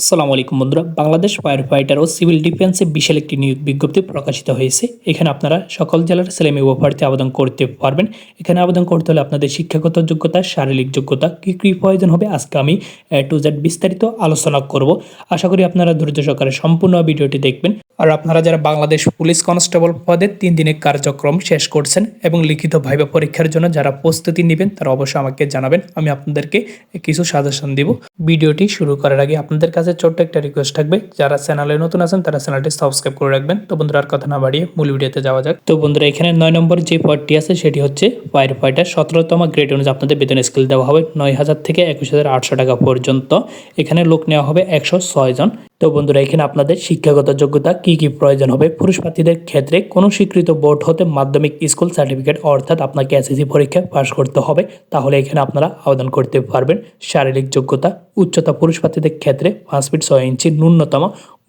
আসসালামু আলাইকুম বন্ধুরা। বাংলাদেশ ফায়ার ফাইটার ও সিভিল ডিফেন্সে বিশাল একটি নিয়োগ বিজ্ঞপ্তি প্রকাশিত হয়েছে। এখানে আপনারা সকল জেলার ছেলে মেয়ে প্রার্থী আবেদন করতে পারবেন। এখানে আবেদন করতে হলে আপনাদের শিক্ষাগত যোগ্যতা, শারীরিক যোগ্যতা, কী কী প্রয়োজন হবে আজকে আমি টু জেড বিস্তারিত আলোচনা করব। আশা করি আপনারা ধৈর্য সহকারে সম্পূর্ণ ভিডিওটি দেখবেন। আর আপনারা যারা বাংলাদেশ পুলিশ কনস্টেবল পদে তিন দিনের কার্যক্রম শেষ করছেন এবং লিখিত ভাইবা পরীক্ষার জন্য যারা প্রস্তুতি নেবেন, তারা অবশ্যই আমাকে জানাবেন। আমি আপনাদেরকে কিছু সাজেশন দিব। ভিডিওটি শুরু করার আগে আপনাদের কাছে ছোট্ট একটা রিকোয়েস্ট থাকবে। যারা চ্যানেলে নতুন আছেন, তারা চ্যানেলটি সাবস্ক্রাইব করে রাখবেন। তো বন্ধুরা, আর কথা না বাড়িয়ে মূল ভিডিওতে যাওয়া যাক। তো বন্ধুরা, এখানে নয় নম্বর যে পদটি আছে, সেটি হচ্ছে ফায়ার ফাইটার সতেরোতম গ্রেড অনুযায়ী আপনাদের বেতন স্কেল দেওয়া হবে নয় হাজার থেকে একুশ হাজার আটশো টাকা পর্যন্ত। এখানে লোক নেওয়া হবে একশো ছয় জন। তো বন্ধুরা, এখানে আপনাদের শিক্ষাগত যোগ্যতা কি কি প্রয়োজন হবে? পুরুষ প্রার্থীদের ক্ষেত্রে কোনো স্বীকৃত বোর্ড হতে মাধ্যমিক স্কুল সার্টিফিকেট অর্থাৎ আপনাকে এসএসসি পরীক্ষা পাশ করতে হবে। তাহলে এখানে আপনারা আবেদন করতে পারবেন। শারীরিক যোগ্যতা, উচ্চতা পুরুষ প্রার্থীদের ক্ষেত্রে পাঁচ ফিট ছয় ইঞ্চি, ন্যূনতম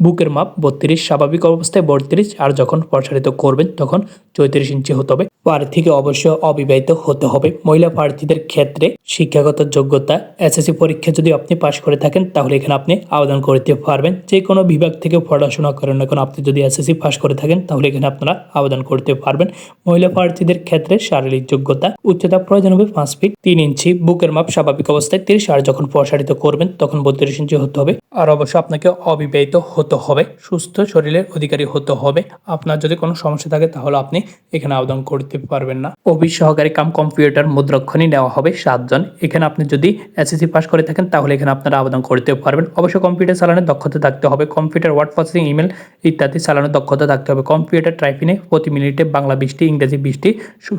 বুকের মাপ বত্রিশ, স্বাভাবিক অবস্থায় বত্রিশ, আর যখন প্রসারিত করবেন তখন চৌত্রিশ ইঞ্চি হতে হবে। প্রার্থীকে অবশ্যই অবিবাহিত হতে হবে। মহিলা প্রার্থীদের ক্ষেত্রে শিক্ষাগত যোগ্যতা এসএসসি পরীক্ষা যদি আপনি পাশ করে থাকেন, তাহলে এখানে আপনি আবেদন করতে পারবেন। যে কোনো বিভাগ থেকে পড়াশোনা করেন না কেন, আপনি যদি এসএসসি পাশ করে থাকেন, তাহলে এখানে আপনারা আবেদন করতে পারবেন। মহিলা প্রার্থীদের ক্ষেত্রে শারীরিক যোগ্যতা, উচ্চতা প্রয়োজন হবে পাঁচ ফিট তিন ইঞ্চি, বুকের মাপ স্বাভাবিক অবস্থায় তিরিশ, আর যখন প্রসারিত করবেন, তখন বত্রিশ ইঞ্চি হতে হবে। আর অবশ্য আপনাকে অবিবাহিত হতে হবে, সুস্থ শরীরের অধিকারী হতে হবে। আপনার যদি কোনো সমস্যা থাকে, তাহলে আপনি এখানে আবেদন করতে পারবেন না। অফিস সহকারী কাম কম্পিউটার মুদ্রক্ষণই নেওয়া হবে সাতজন। এখানে আপনি যদি এসএসসি পাস করে থাকেন, তাহলে এখানে আপনারা আবেদন করতে পারবেন। অবশ্যই কম্পিউটার চালানোর দক্ষতা থাকতে হবে। কম্পিউটার ওয়ার্ড প্রসেসিং ইমেল ইত্যাদি চালানোর দক্ষতা থাকতে হবে। কম্পিউটার টাইপিংয়ে প্রতি মিনিটে বাংলা বৃষ্টি, ইংরেজি বৃষ্টি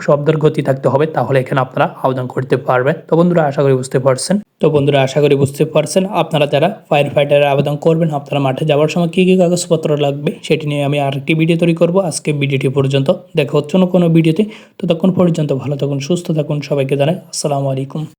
শব্দের গতি থাকতে হবে। তাহলে এখানে আপনারা আবেদন করতে পারবেন। তো বন্ধুরা, আশা করি বুঝতে পারছেন। তো বন্ধুরা, আশা করি বুঝতে পারছেন। আপনারা যারা ফায়ার ফাইটারে আবেদন করবেন, আপনারা মাঠে যাওয়ার সময় কী কী কাগজপত্র লাগবে, সেটি নিয়ে আমি আরেকটি ভিডিও তৈরি করব। আজকে ভিডিওটি পর্যন্ত দেখা হচ্ছে না কোনো ভিডিওতে ততক্ষণ পর্যন্ত ভালো থাকুন, সুস্থ থাকুন। সবাইকে জানাই, আসসালামু আলাইকুম।